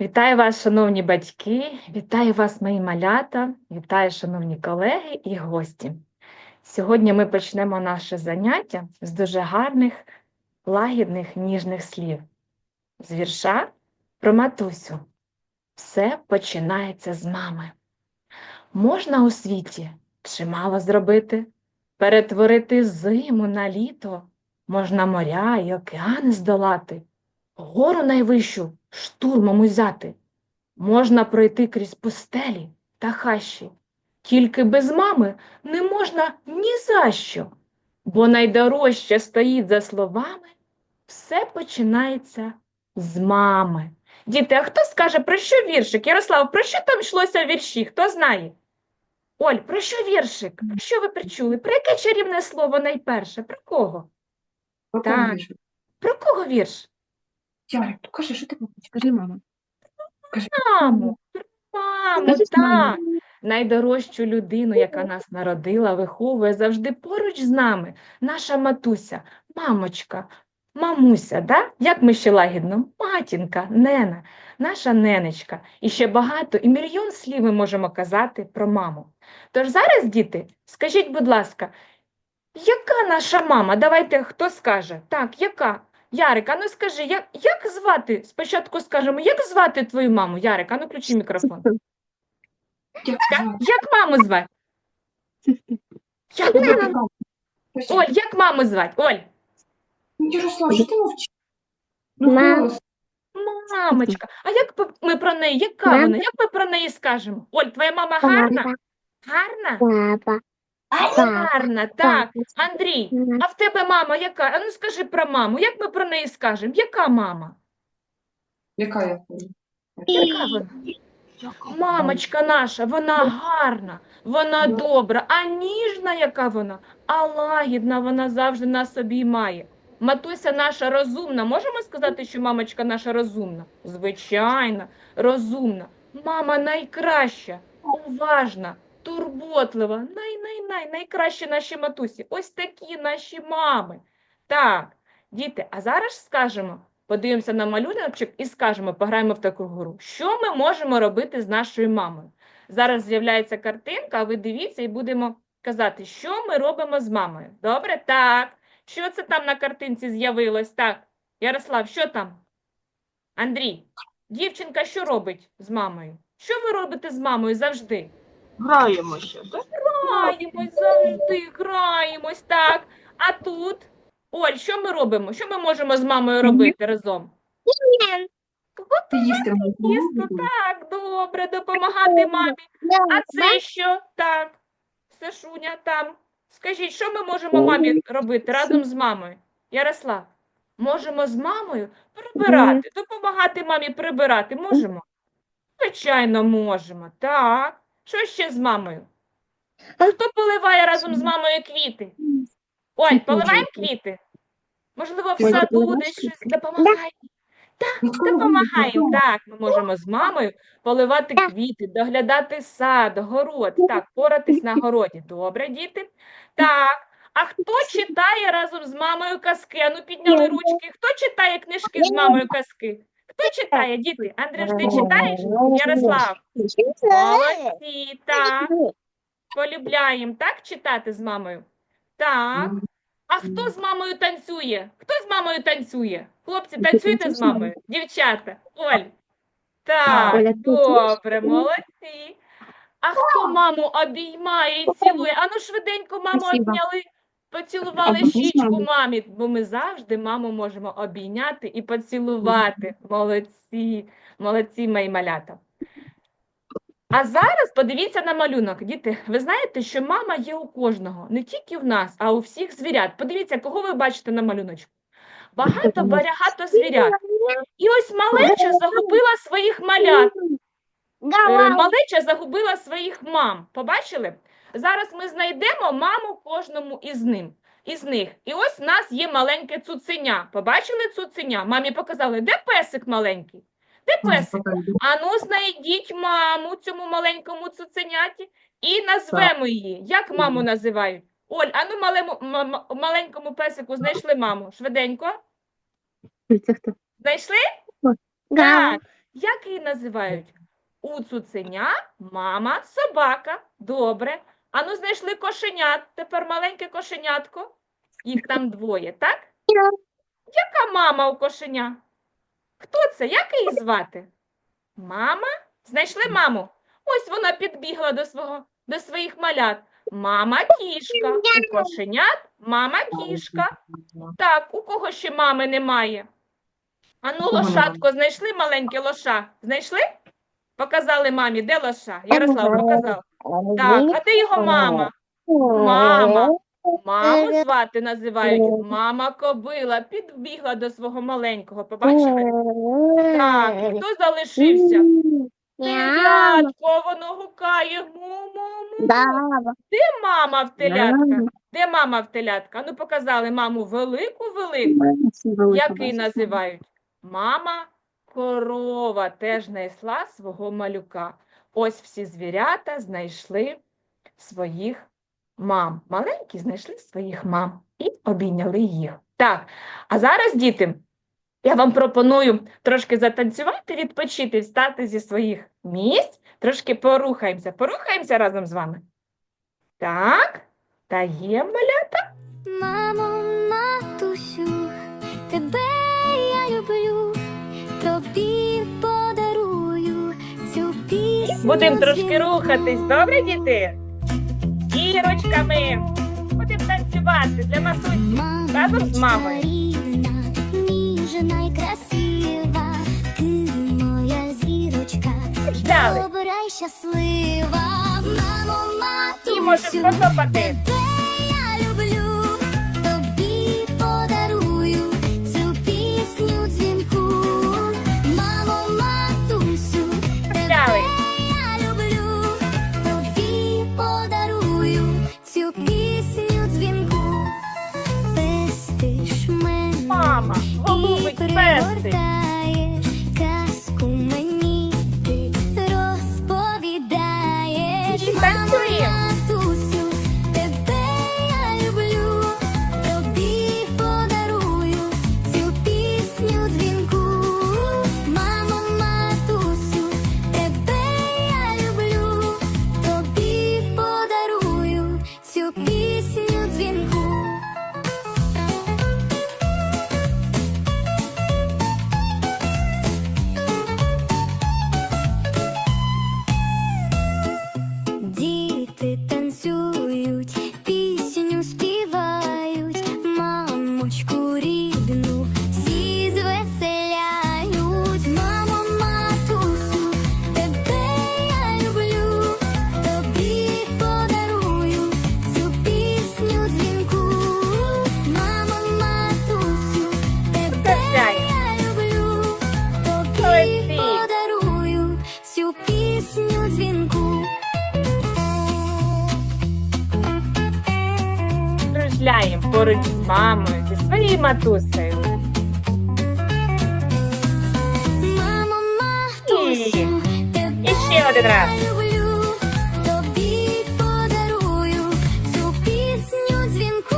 Вітаю вас, шановні батьки, вітаю вас, мої малята, вітаю, шановні колеги і гості. Сьогодні ми почнемо наше заняття з дуже гарних, лагідних, ніжних слів. З вірша про матусю. Все починається з мами. Можна у світі чимало зробити, перетворити зиму на літо, можна моря й океани здолати, гору найвищу штурмом узяти. Можна пройти крізь пустелі та хащі, тільки без мами не можна ні за що, бо найдорожче стоїть за словами, все починається з мами. Діти, а хто скаже, про що віршик? Ярослав, про що там йшлося в вірші? Хто знає? Оль, про що віршик? Про що ви причули? Про яке чарівне слово найперше? Про кого? Так. Про кого вірш? Ярик, ну кажи, що ти хочеш? Скажи, мама. Маму, про маму, Скажи, так. мама. Найдорожчу людину, яка нас народила, виховує завжди поруч з нами, наша матуся, мамочка, мамуся, да? Як ми ще лагідно? Матінка, нена, наша ненечка. І ще багато, і мільйон слів ми можемо казати про маму. Тож зараз, діти, скажіть, будь ласка, яка наша мама? Давайте хто скаже? Так, яка? Ярик, а ну скажи, як, як звати? Спочатку скажемо, як звати твою маму? Ярик, а ну включи мікрофон. Як Як маму звати? Як маму? Оль, як маму звати? Оль, ну, Ярослав, що ти мовчиш? Ну, Мам. мамочка. А як ми про неї? Яка вона? Як ми про неї скажемо? Оль, твоя мама гарна? Гарна? Папа. Гарна, так. Андрій, а в тебе мама яка? А ну скажи про маму. Як ми про неї скажемо? Яка мама? Яка я? Яка вона? Мамочка наша, вона гарна, вона добра, а ніжна яка вона, а лагідна вона завжди нас обіймає. Матуся наша розумна. Можемо сказати, що мамочка наша розумна? Звичайно, розумна. Мама найкраща, уважна, турботлива. Най-най-най, найкращі наші матусі. Ось такі наші мами. Так, діти, а зараз скажемо, подивимося на малюночок і скажемо, пограємо в таку гру. Що ми можемо робити з нашою мамою? Зараз з'являється картинка, а ви дивіться і будемо казати, що ми робимо з мамою. Добре? Так. Що це там на картинці з'явилось? Так. Ярослав, що там? Андрій, дівчинка що робить з мамою? Що ви робите з мамою завжди? Граємося, так? Граємось завжди, граємось, так. А тут, Оль, що ми робимо? Що ми можемо з мамою робити разом? Ти їсти? Їсти, так, добре, допомагати мамі. А це що? Так, Сашуня там. Скажіть, що ми можемо мамі робити разом з мамою? Ярослав, можемо з мамою прибирати, допомагати мамі прибирати. Можемо? Звичайно, можемо. Так. Що ще з мамою? Хто поливає разом з мамою квіти? Ой, поливаємо квіти? Можливо, в саду десь щось допомагає. Так, Допомагаємо. Так, ми можемо з мамою поливати квіти, доглядати сад, город. Так, поратись на городі. Добре, діти? Так. А хто читає разом з мамою казки? Ану, підняли ручки. Хто читає книжки з мамою казки? Хто читає, діти? Андрюш, ти читаєш? Ярослав, молодці, так. Полюбляємо, так, читати з мамою? Так. А хто з мамою танцює? Хто з мамою танцює? Хлопці, танцюйте з мамою? Дівчата, Оль. Так, добре, молодці. А хто маму обіймає і цілує? Ану швиденько маму обняли, поцілували щічку мамі, бо ми завжди маму можемо обійняти і поцілувати. Молодці, молодці, мої малята. А зараз подивіться на малюнок. Діти, ви знаєте, що мама є у кожного, не тільки в нас, а у всіх звірят. Подивіться, кого ви бачите на малюночку. Багато багато звірят. І ось малеча загубила своїх малят. Е, Малеча загубила своїх мам. Побачили? Зараз ми знайдемо маму кожному із ним. Із них. І ось у нас є маленьке цуценя. Побачили цуценя? Мамі показали, де песик маленький? Де песик? Ану, знайдіть маму цьому маленькому цуценяті і назвемо її. Як маму називають? Оль, ану малему, маленькому песику знайшли маму. Швиденько. Знайшли? Так. Як її називають? У цуценя мама собака. Добре. Ану, знайшли кошенят. Тепер маленьке кошенятко. Їх там двоє, так? Яка мама у кошеня? Хто це? Як її звати? Мама? Знайшли маму? Ось вона підбігла до свого, до своїх малят. Мама кішка. У кошенят мама кішка. Так, у кого ще мами немає? Ану, лошадко, знайшли маленьке лоша? Знайшли? Показали мамі, де лоша? Ярослав показав. Так, а де його мама? Мама. Маму звати називають мама кобила. Підбігла до свого маленького. Побачили? Так, хто залишився? Телятко, воно гукає. Му-му-му. Де мама в телятка? Де мама в телятка? Ну, показали маму велику-велику. Як її називають? Мама корова теж знайшла свого малюка. Ось всі звірята знайшли своїх мам. Маленькі знайшли своїх мам і обійняли їх. Так, а зараз, діти, я вам пропоную трошки затанцювати, відпочити, встати зі своїх місць, трошки порухаємося. Порухаємося разом з вами. Так, таємно. Мамо, Будемо трошки рухатись, добре, діти? Ірочками. Будемо танцювати для матусі. Разом з мамою. чарівна, ніжна й красива, ти моя зірочка, Ждали. добра й щаслива. Мамо, І матусю, можемо потопати. поруч з мамою, зі своєю матусею. Мамо, матусю, тебе І ще один раз. я люблю, тобі подарую цю пісню дзвінку.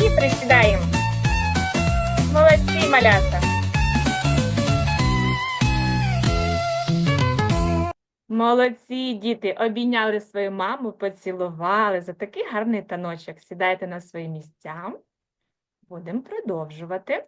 І присідаємо. Молодці, малята. Молодці, діти, обійняли свою маму, поцілували за такий гарний таночок. Сідайте на свої місця. Будемо продовжувати.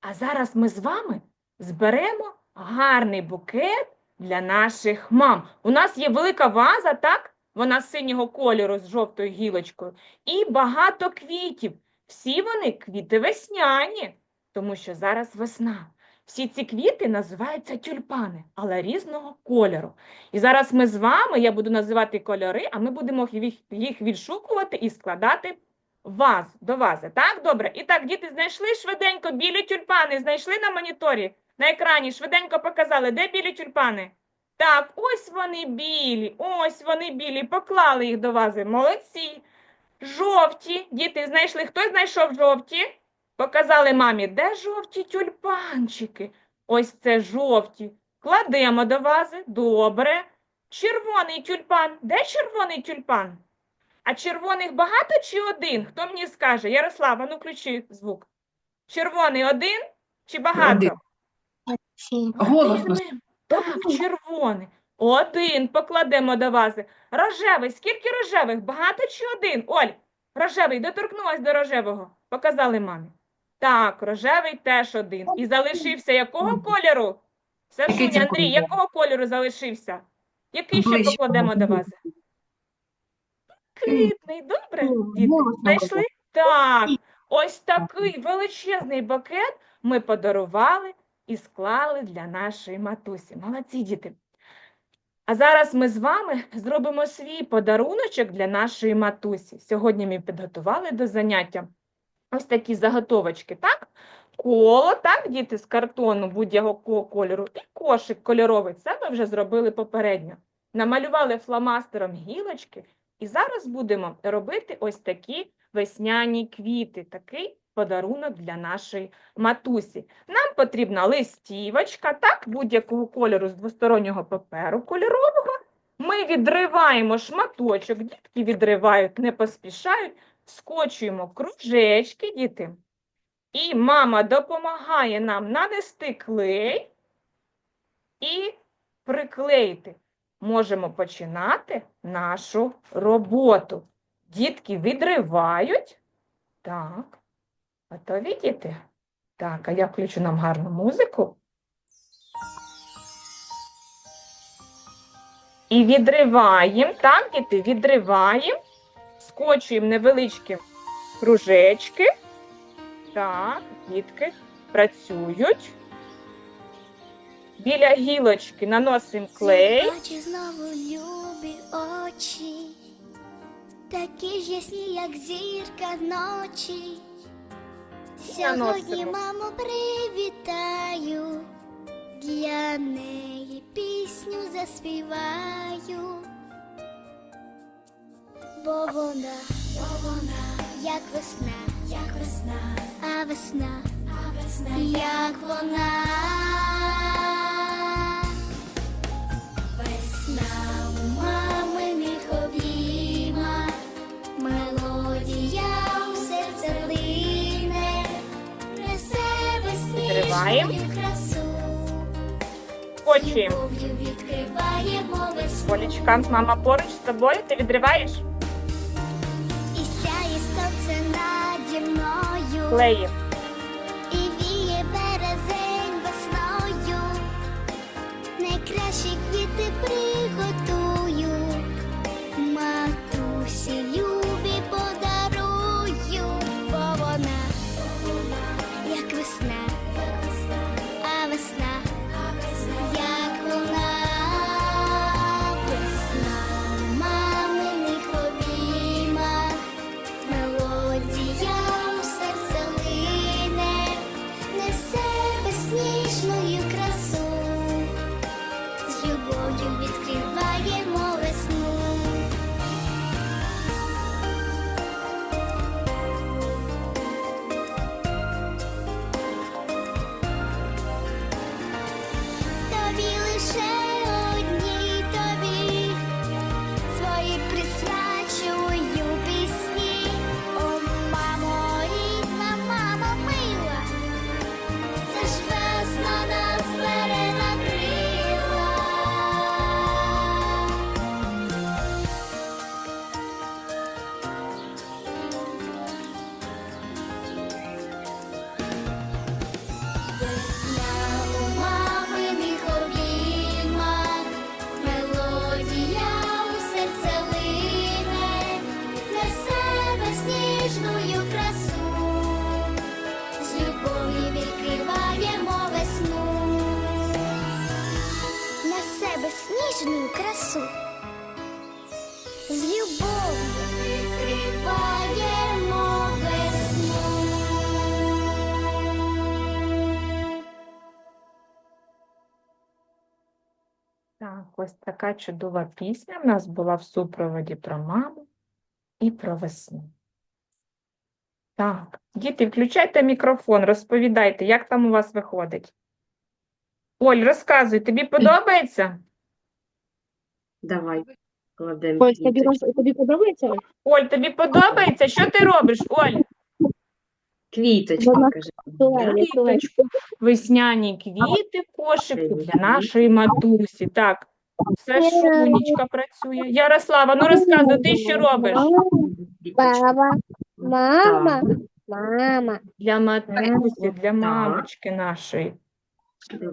А зараз ми з вами зберемо гарний букет для наших мам. У нас є велика ваза, так? Вона синього кольору з жовтою гілочкою. І багато квітів. Всі вони квіти весняні, тому що зараз весна. Всі ці квіти називаються тюльпани, але різного кольору. І зараз ми з вами, я буду називати кольори, а ми будемо їх, відшукувати і складати ваз, до вази. Так, добре? І так, діти знайшли швиденько білі тюльпани, знайшли на моніторі, на екрані, швиденько показали, де білі тюльпани? Так, ось вони білі, ось вони білі, поклали їх до вази. Молодці. Жовті, діти знайшли. Хто знайшов жовті? Показали мамі, де жовті тюльпанчики? Ось це жовті. Кладемо до вази. Добре. Червоний тюльпан. Де червоний тюльпан? А червоних багато чи один? Хто мені скаже? Ярослава, ну включи звук. Червоний один чи багато? Один. Голосно. Так, червоний. Один покладемо до вази. Рожевий. Скільки рожевих? Багато чи один? Оль, рожевий, доторкнулась до рожевого. Показали мамі. Так, рожевий теж один. І залишився якого кольору? Сашуня, Андрій, якого кольору залишився? Який ще покладемо до вази? Блакитний, добре, діти, знайшли? Так, ось такий величезний букет ми подарували і склали для нашої матусі. Молодці, діти. А зараз ми з вами зробимо свій подаруночок для нашої матусі. Сьогодні ми підготували до заняття ось такі заготовочки, так? Коло, так, діти, з картону будь-якого кольору, і кошик кольоровий. Це ми вже зробили попередньо. Намалювали фломастером гілочки, і зараз будемо робити ось такі весняні квіти, такий подарунок для нашої матусі. Нам потрібна листівочка, так, будь-якого кольору з двостороннього паперу кольорового. Ми відриваємо шматочок, дітки відривають, не поспішають, скочуємо кружечки, діти. І мама допомагає нам нанести клей і приклеїти. Можемо починати нашу роботу. Дітки відривають. Так. Готові діти? Так, а я включу нам гарну музику. І відриваємо, так, діти, відриваємо, скочуємо невеличкі кружечки. Так, дітки працюють. Біля гілочки наносимо клей. Бачу знову любі очі, такі ж ясні, як зірка ночі. Сьогодні Наносимо. маму привітаю, для неї пісню заспіваю. Бо вона, бо вона, як весна, як весна, а весна, а весна, як вона. Весна у маминих обіймах, мелодія у серце лине, несе Відкриваємо. весняну красу. Скочуємо. Любов'ю відкриваємо весну. Полічка, мама поруч з тобою, ти відриваєш мною, клеєм. Така чудова пісня в нас була в супроводі про маму і про весну. Так, діти, включайте мікрофон, розповідайте, як там у вас виходить. Оль, розказуй, тобі подобається? Давай кладемо. Ось тобі, тобі подобається? Оль, тобі подобається? Що ти робиш, Оль? Квіточки, Вона каже. Квіточку, весняні квіти в кошику для нашої матусі. Так, все шунечка працює. Ярослава, ну розказуй, ти що робиш? Баба, мама, мама. Для матусі, для мамочки нашої,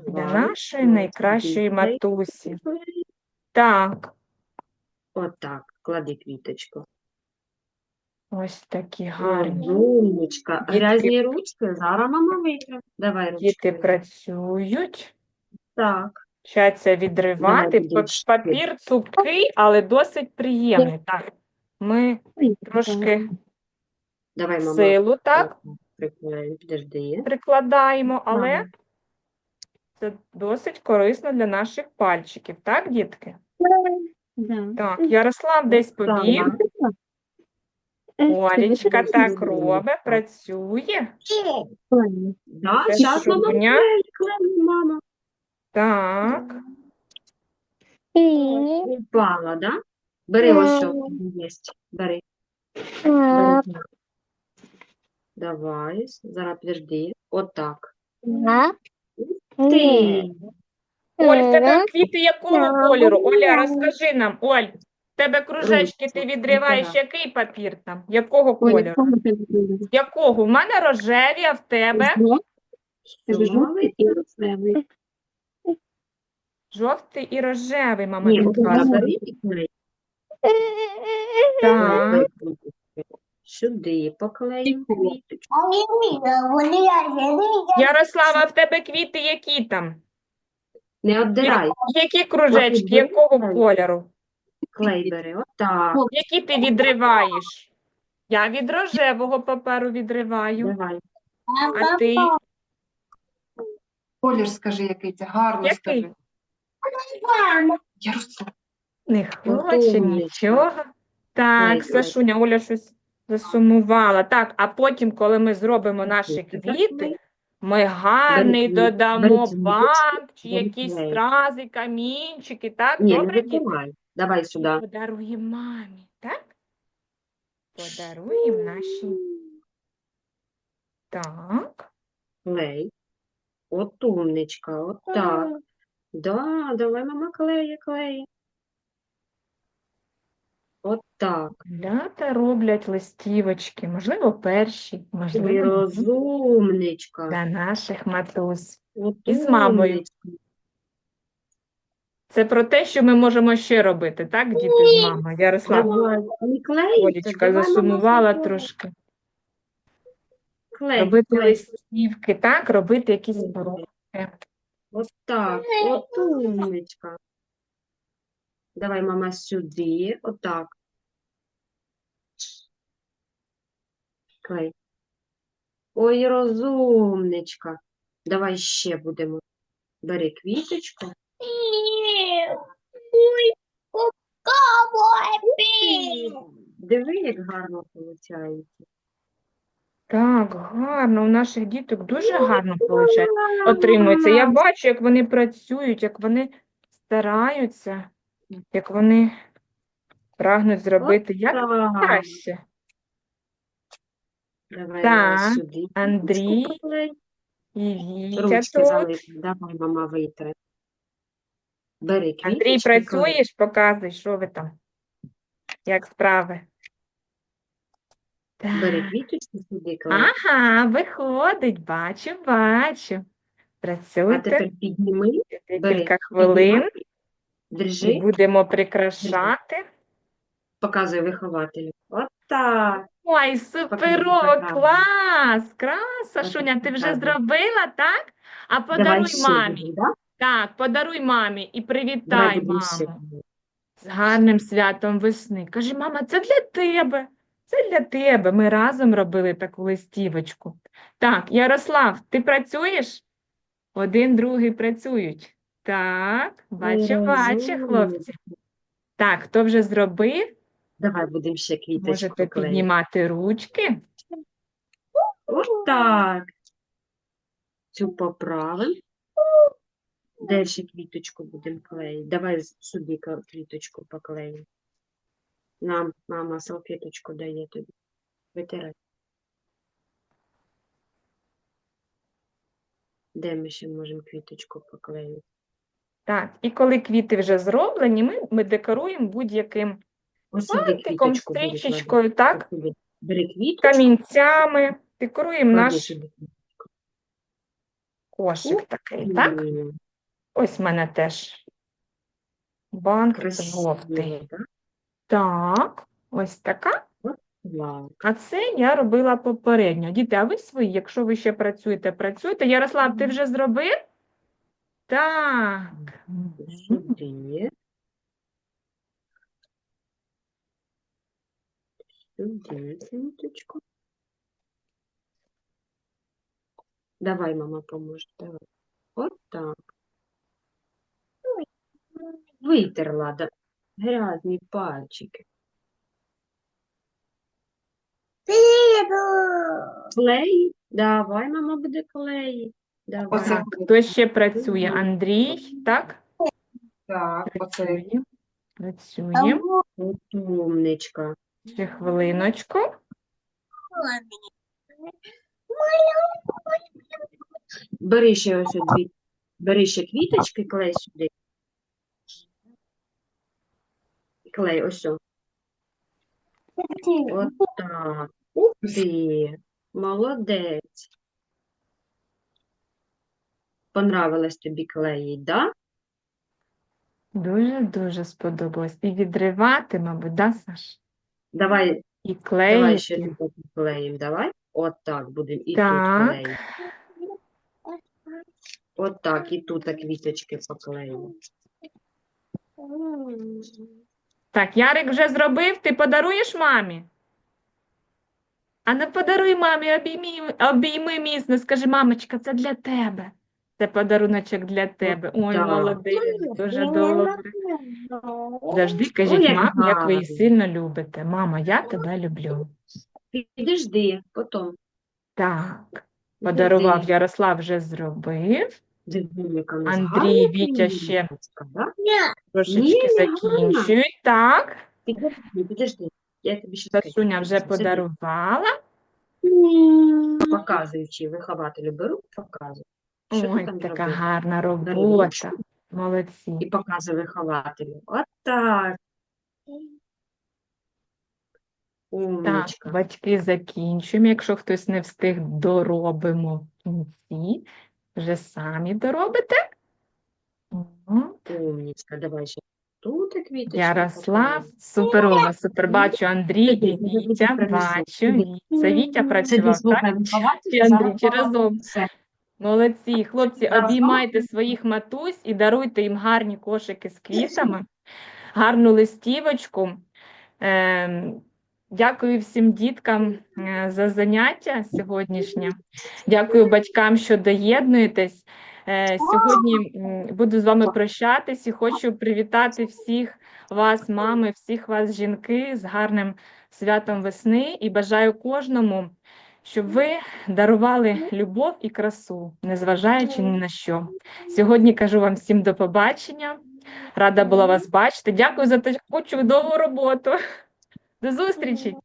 для нашої найкращої матусі. Так, Отак, клади квіточку. ось такі гарні. Розумничка. Дітки- Грязні ручки, зараз мама витре. Давай ручки. Діти працюють, Так. Вчаться відривати. Папір цупкий, але досить приємний. Так, ми трошки Давай, мама. силу так підожди. прикладаємо, але це досить корисно для наших пальчиків, так, дітки? Да. Так, Ярослав десь побіг. Так. Олечка так робить, працює. Да, Це мама Так, І Упала, да? Бери ось що є. Бери. Бери. Давай, зараз підожди. Отак. так. Ти. Оль, в тебе квіти якого кольору? Оля, розкажи нам, Оль, в тебе кружечки, ти відриваєш який папір там? Якого кольору? Якого? У мене рожеві, а в тебе Жовтий і рожевий. Жовтий і рожевий, мама Ні, підказує. Так. Сюди поклеїмо квіточку. Ярослава, в тебе квіти які там? Не обдирай. Які кружечки, якого кольору? Клей бери. Отак. Які ти відриваєш? Я від рожевого паперу відриваю, Давай. а ти Колір скажи, який це гарно Який? скажи. Ярослав. не хоче нічого. Так. Сашуня, Оля щось засумувала. Так, а потім, коли ми зробимо наші Квіти, ми гарний додамо банк чи якісь стрази, камінчики, так? Ні, не Добре, діти? виконай. Давай сюди. Подаруємо мамі, так? Подаруємо нашій. Так. Клей. От умничка. Отак. Да, давай, мама, клеє, клеє. Отак. Малята роблять листівочки, можливо, перші, Ой, можливо, розумничка. для наших матусь. От І з мамою. умничка. Це про те, що ми можемо ще робити, так, діти з мамою? Ярослав, Давай. Не клеїться, Олічка давай, мама, засумувала клей. трошки. Клей, Робити клей. листівки, так, робити якісь Мгм. Ось так. От умничка. Давай, мама, сюди. Отак. Клей. Ой, розумничка. Давай ще будемо. Бери квіточку. Диви, як гарно виходить. Так, гарно, у наших діток дуже гарно виходить. отримується. Я бачу, як вони працюють, як вони стараються, як вони прагнуть зробити як краще. Давай, Так, сюди. Андрій. І Вітя Ручки тут. Давай, мама, витре. Бери Андрій, квіточки, працюєш? Показуй, що ви там. Як справи? Так. Ага, виходить, бачу, бачу. А Працюйте тепер підніми, бери, декілька хвилин піднімай, держи, будемо прикрашати. показуй вихователю. От так. Ой, суперово, показуй. клас, краса, Ось Шуня, ти вже показуй. зробила, так? А Давай подаруй ще мамі. будемо, да? Так, подаруй мамі і Давай привітай будемо ще маму будемо. з гарним святом весни. Каже, мама, це для тебе. Це для тебе. Ми разом робили таку листівочку. Так, Ярослав, ти працюєш? Один, другий працюють. Так, бачу, бачу, хлопці. Так, хто вже зробив? Давай будемо ще квіточку Можете клеїти. піднімати ручки. От так. Цю поправимо. Ще квіточку будемо клеїти? Давай ка- квіточку поклеїмо. Нам мама салфеточку дає тобі. Витирай. Де ми ще можемо квіточку поклеїти? Так, і коли квіти вже зроблені, ми, ми декоруємо будь-яким бантиком, стрічечкою, так, Бери квіточку, камінцями. Декоруємо наш кошик такий, так? Ось в мене теж банк жовтий. так? Так, ось така. А це я робила попередньо. Діти, а ви свої, якщо ви ще працюєте, працюєте. Ярослав, ти вже зробив? Так. Сюди. Сюди, квіточку. Давай, мама, поможе. Давай. От так. Витерла да. Грязні пальчики. Клей. Давай, мама буде клеїти. Давай. Оце хто ще працює? Андрій, так? Так, оце. Працює. Працює. Умничка. Ще хвилиночку. Бери ще ось дві. Бери ще квіточки, клей сюди. Клей, ось. о. От так. Ти. Молодець. Понравилось тобі клеїть, да? Дуже-дуже сподобалось. І відривати, мабуть, да, Саш? Давай, І давай ще клеїти. тут клеїм, давай. От так будемо і Так. тут клеїти. От так, і тут квіточки поклеїмо. Так, Ярик вже зробив, ти подаруєш мамі? А не подаруй мамі, обійми, обійми міцно, скажи, мамочка, це для тебе. Це подаруночок для тебе. Ой, так. молодець, дуже добре. Завжди кажіть мамі, як ви її сильно любите. Мама, я тебе люблю. Підожди, потім. Так, подарував Ярослав вже зробив. Андрій, Вітя ще? Трошечки закінчують. Так, Підожди, підожди. Я тобі ще скажу. Сашуня вже подарувала. Показуючи вихователю беру, показую. Що Ой, там така зробив? гарна робота. Молодці. І показує вихователю. От так. Так, батьки закінчуємо. Якщо хтось не встиг, доробимо в кінці. Вже самі доробите. Мгм. Давай ще тут квіточки. Ярослав, суперова, супер. Бачу Андрій і Вітя. Бачу. Це Вітя працював, так? Чи Андрій, чи разом? Молодці, хлопці, обіймайте своїх матусь і даруйте їм гарні кошики з квітами, гарну листівочку. Дякую всім діткам е, за заняття сьогоднішнє. Дякую батькам, що доєднуєтесь. Е, Сьогодні буду з вами прощатись і хочу привітати всіх вас, мами, всіх вас, жінки, з гарним святом весни і бажаю кожному, щоб ви дарували любов і красу, незважаючи ні на що. Сьогодні кажу вам всім до побачення. Рада була вас бачити. Дякую за таку чудову роботу. До зустрічі!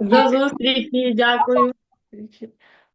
До зустрічі, дякую.